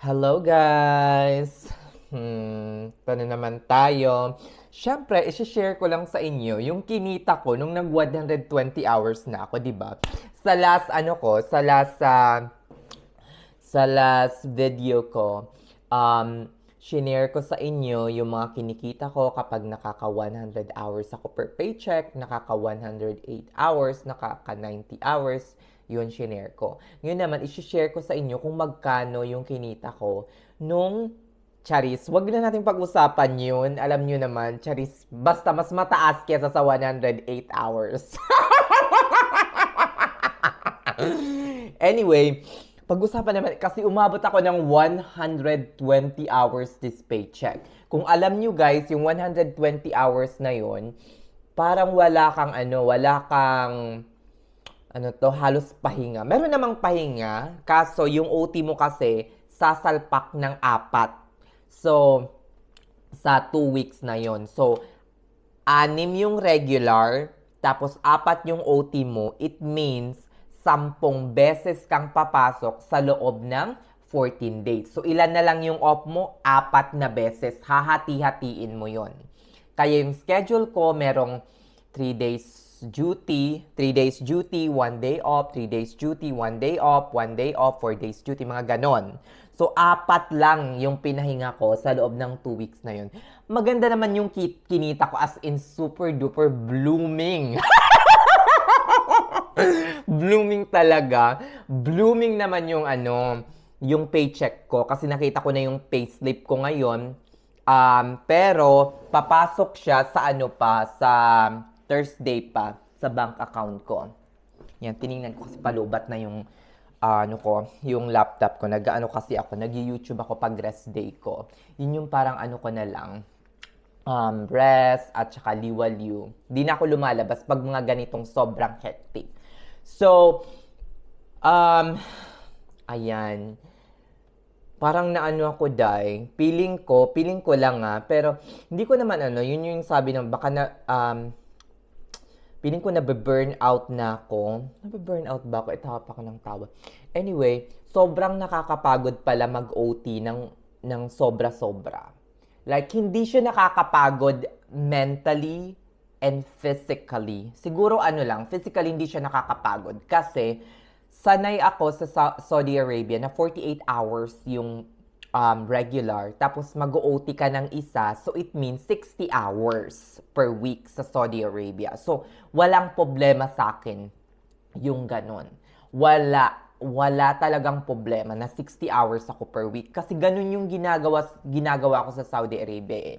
Hello guys! Hmm, ito na naman tayo. Siyempre, isi-share ko lang sa inyo yung kinita ko nung nag 120 hours na ako, di ba? Sa last, ano ko, sa last, ah, sa last video ko, um, shinare ko sa inyo yung mga kinikita ko kapag nakaka 100 hours ako per paycheck, nakaka 108 hours, nakaka 90 hours, yun shinare ko. Ngayon naman, isi-share ko sa inyo kung magkano yung kinita ko nung Charis, wag na natin pag-usapan yun. Alam nyo naman, Charis, basta mas mataas kesa sa 108 hours. anyway, pag-usapan naman, kasi umabot ako ng 120 hours this paycheck. Kung alam nyo guys, yung 120 hours na yon parang wala kang ano, wala kang ano to, halos pahinga. Meron namang pahinga, kaso yung OT mo kasi sasalpak ng apat. So, sa two weeks na yon So, anim yung regular, tapos apat yung OT mo, it means sampung beses kang papasok sa loob ng 14 days. So, ilan na lang yung off mo? Apat na beses. Hahati-hatiin mo yon Kaya yung schedule ko, merong 3 days duty, 3 days duty, 1 day off, 3 days duty, 1 day off, 1 day off, 4 days duty, mga ganon. So, apat lang yung pinahinga ko sa loob ng 2 weeks na yun. Maganda naman yung ki- kinita ko as in super duper blooming. blooming talaga. Blooming naman yung ano, yung paycheck ko kasi nakita ko na yung payslip ko ngayon. Um, pero papasok siya sa ano pa, sa Thursday pa, sa bank account ko. Yan, tiningnan ko kasi palubat na yung ah, ano ko, yung laptop ko. Nag-ano kasi ako, nag-YouTube ako pag rest day ko. Yun yung parang ano ko na lang, um, rest at saka liwaliw. Di na ako lumalabas pag mga ganitong sobrang hectic. So, um, ayan. Parang naano ako, Day. Feeling ko, feeling ko lang nga, pero hindi ko naman ano, yun yung sabi ng baka na, um, Feeling ko nabe-burn out na ako. Nabe-burn out ba ako? Itawa pa ako ng tawa. Anyway, sobrang nakakapagod pala mag-OT ng, ng sobra-sobra. Like, hindi siya nakakapagod mentally and physically. Siguro ano lang, physically hindi siya nakakapagod. Kasi, sanay ako Sa- Saudi Arabia na 48 hours yung um, regular, tapos mag-OT ka ng isa, so it means 60 hours per week sa Saudi Arabia. So, walang problema sa akin yung ganon. Wala, wala talagang problema na 60 hours ako per week. Kasi ganun yung ginagawa, ginagawa ko sa Saudi Arabia eh.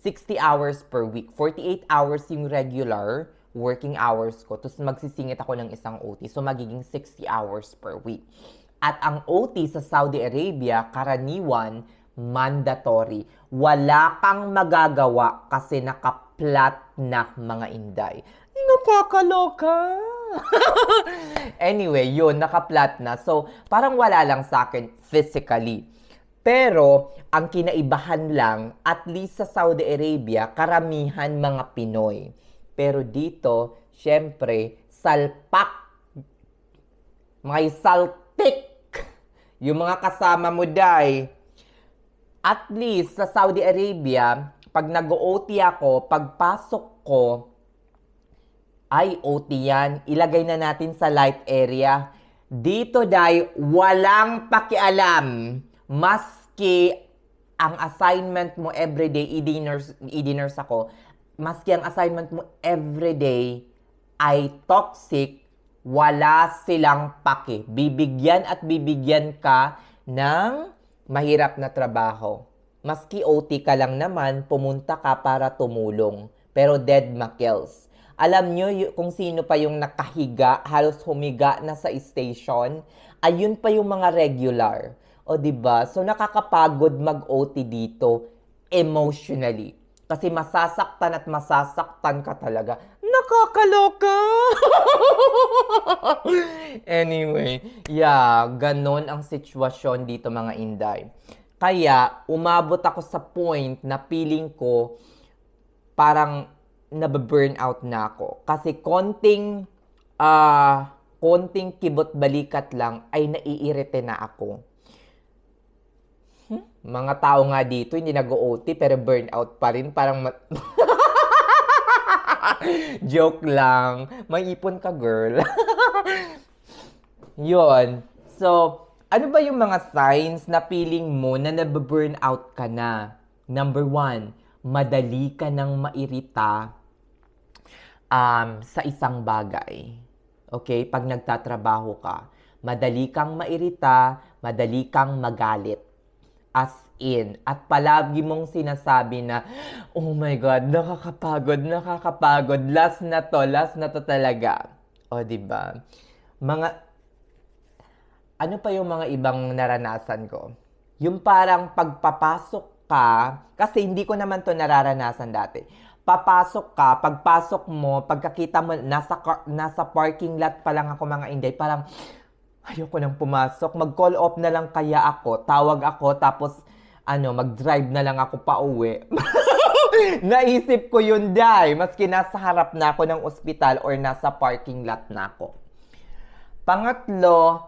60 hours per week. 48 hours yung regular working hours ko. Tapos magsisingit ako ng isang OT. So, magiging 60 hours per week. At ang OT sa Saudi Arabia, karaniwan, mandatory. Wala kang magagawa kasi nakaplat na mga inday. Nakakaloka! anyway, yun, nakaplat na. So, parang wala lang sa akin physically. Pero, ang kinaibahan lang, at least sa Saudi Arabia, karamihan mga Pinoy. Pero dito, syempre, salpak. May saltik. Yung mga kasama mo, day. At least, sa Saudi Arabia, pag nag-OT ako, pagpasok ko, ay, OT yan. Ilagay na natin sa light area. Dito, day, walang pakialam. Maski ang assignment mo everyday, i-diners, i-diners ako, maski ang assignment mo everyday ay toxic, wala silang paki. Bibigyan at bibigyan ka ng mahirap na trabaho. Maski OT ka lang naman, pumunta ka para tumulong. Pero dead makills. Alam nyo kung sino pa yung nakahiga, halos humiga na sa station, ayun pa yung mga regular. O ba? So nakakapagod mag-OT dito emotionally. Kasi masasaktan at masasaktan ka talaga. Nakakaloka! anyway, yeah, ganon ang sitwasyon dito mga Inday. Kaya, umabot ako sa point na feeling ko parang nababurn out na ako. Kasi konting, ah, konting kibot balikat lang ay naiirite na ako. Hmm? Mga tao nga dito, hindi nag-OT pero burnout pa rin. Parang ma- Joke lang. May ipon ka, girl. Yon. So, ano ba yung mga signs na feeling mo na nababurn out ka na? Number one, madali ka nang mairita um, sa isang bagay. Okay? Pag nagtatrabaho ka, madali kang mairita, madali kang magalit. As in. At palagi mong sinasabi na, oh my God, nakakapagod, nakakapagod. Last na to, last na to talaga. O, di ba? Mga, ano pa yung mga ibang naranasan ko? Yung parang pagpapasok ka, kasi hindi ko naman to nararanasan dati. Papasok ka, pagpasok mo, pagkakita mo, nasa, nasa parking lot pa lang ako mga inday, parang, ayoko nang pumasok, mag-call off na lang kaya ako, tawag ako, tapos, ano, mag-drive na lang ako pa uwi. Naisip ko yun, day, maski nasa harap na ako ng ospital or nasa parking lot na ako. Pangatlo,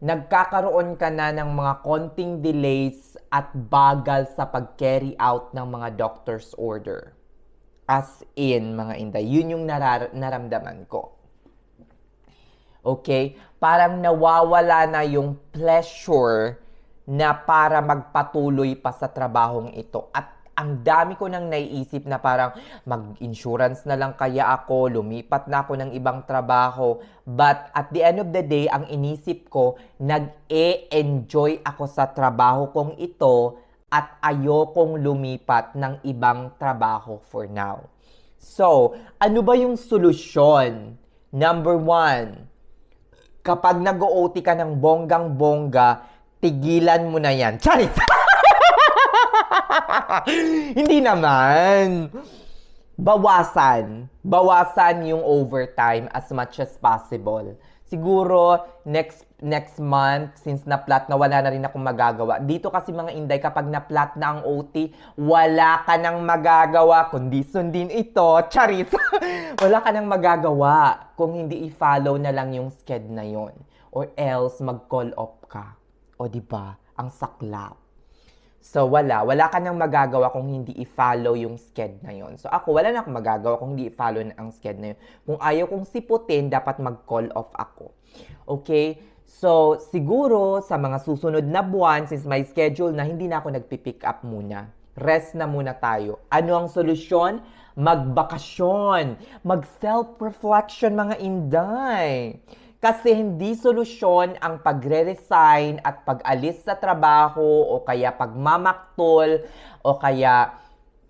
nagkakaroon ka na ng mga konting delays at bagal sa pag-carry out ng mga doctor's order. As in, mga inday, yun yung narar- naramdaman ko. Okay? Parang nawawala na yung pleasure na para magpatuloy pa sa trabahong ito. At ang dami ko nang naiisip na parang mag-insurance na lang kaya ako, lumipat na ako ng ibang trabaho. But at the end of the day, ang inisip ko, nag-e-enjoy ako sa trabaho kong ito at ayokong lumipat ng ibang trabaho for now. So, ano ba yung solusyon? Number one, kapag nag-OT ka ng bonggang-bongga, tigilan mo na yan. Charis! Hindi naman. Bawasan. Bawasan yung overtime as much as possible. Siguro, next next month, since na-flat na wala na rin akong magagawa. Dito kasi mga inday, kapag na-flat na ang OT, wala ka nang magagawa, kundi sundin ito. Charis! wala ka nang magagawa kung hindi i-follow na lang yung sked na yon Or else, mag-call off ka. O di ba Ang saklap. So, wala. Wala ka nang magagawa kung hindi i-follow yung sked na yon. So, ako, wala na akong magagawa kung hindi i-follow na ang sked na yun. Kung ayaw kong siputin, dapat mag-call off ako. Okay? So, siguro sa mga susunod na buwan, since may schedule na, hindi na ako nagpipick up muna. Rest na muna tayo. Ano ang solusyon? Magbakasyon. Mag-self-reflection, mga inday. Kasi hindi solusyon ang pagre-resign at pag-alis sa trabaho o kaya pagmamaktol o kaya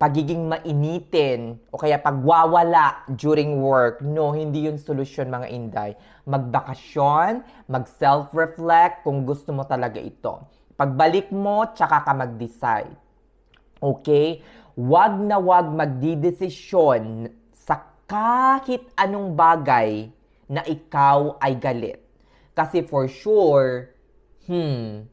pagiging mainitin o kaya pagwawala during work. No, hindi yun solusyon mga inday. Magbakasyon, mag-self-reflect kung gusto mo talaga ito. Pagbalik mo, tsaka ka mag-decide. Okay? Wag na wag magdidesisyon sa kahit anong bagay na ikaw ay galit. Kasi for sure, hmm,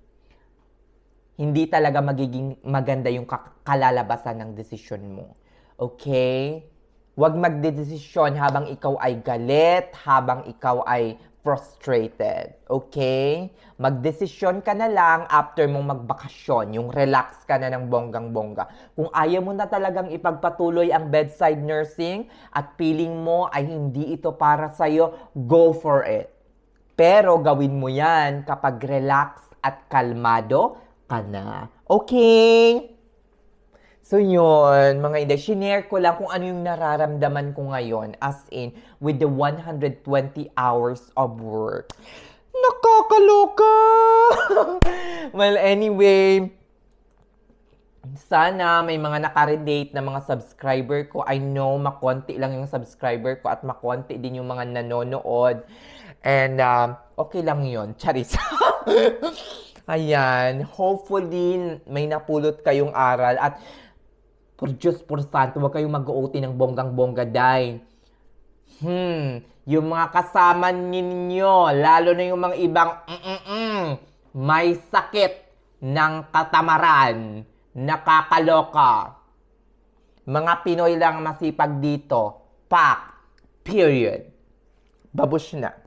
hindi talaga magiging maganda yung kalalabasan ng desisyon mo. Okay? Huwag magdedesisyon habang ikaw ay galit, habang ikaw ay frustrated. Okay? Magdesisyon ka na lang after mong magbakasyon, yung relax ka na ng bonggang-bongga. Kung ayaw mo na talagang ipagpatuloy ang bedside nursing at feeling mo ay hindi ito para sa'yo, go for it. Pero gawin mo yan kapag relax at kalmado ka na. Okay? So yun, mga inday, shinare ko lang kung ano yung nararamdaman ko ngayon as in with the 120 hours of work. Nakakaloka! well, anyway, sana may mga nakarelate na mga subscriber ko. I know, makonti lang yung subscriber ko at makonti din yung mga nanonood. And um, okay lang yun. Charis. Ayan. Hopefully, may napulot kayong aral. At for Diyos por santo, huwag kayong mag-OT ng bonggang-bongga dahil Hmm, yung mga kasama ninyo, lalo na yung mga ibang mm-mm, may sakit ng katamaran, nakakaloka. Mga Pinoy lang masipag dito. Pak. Period. Babush na.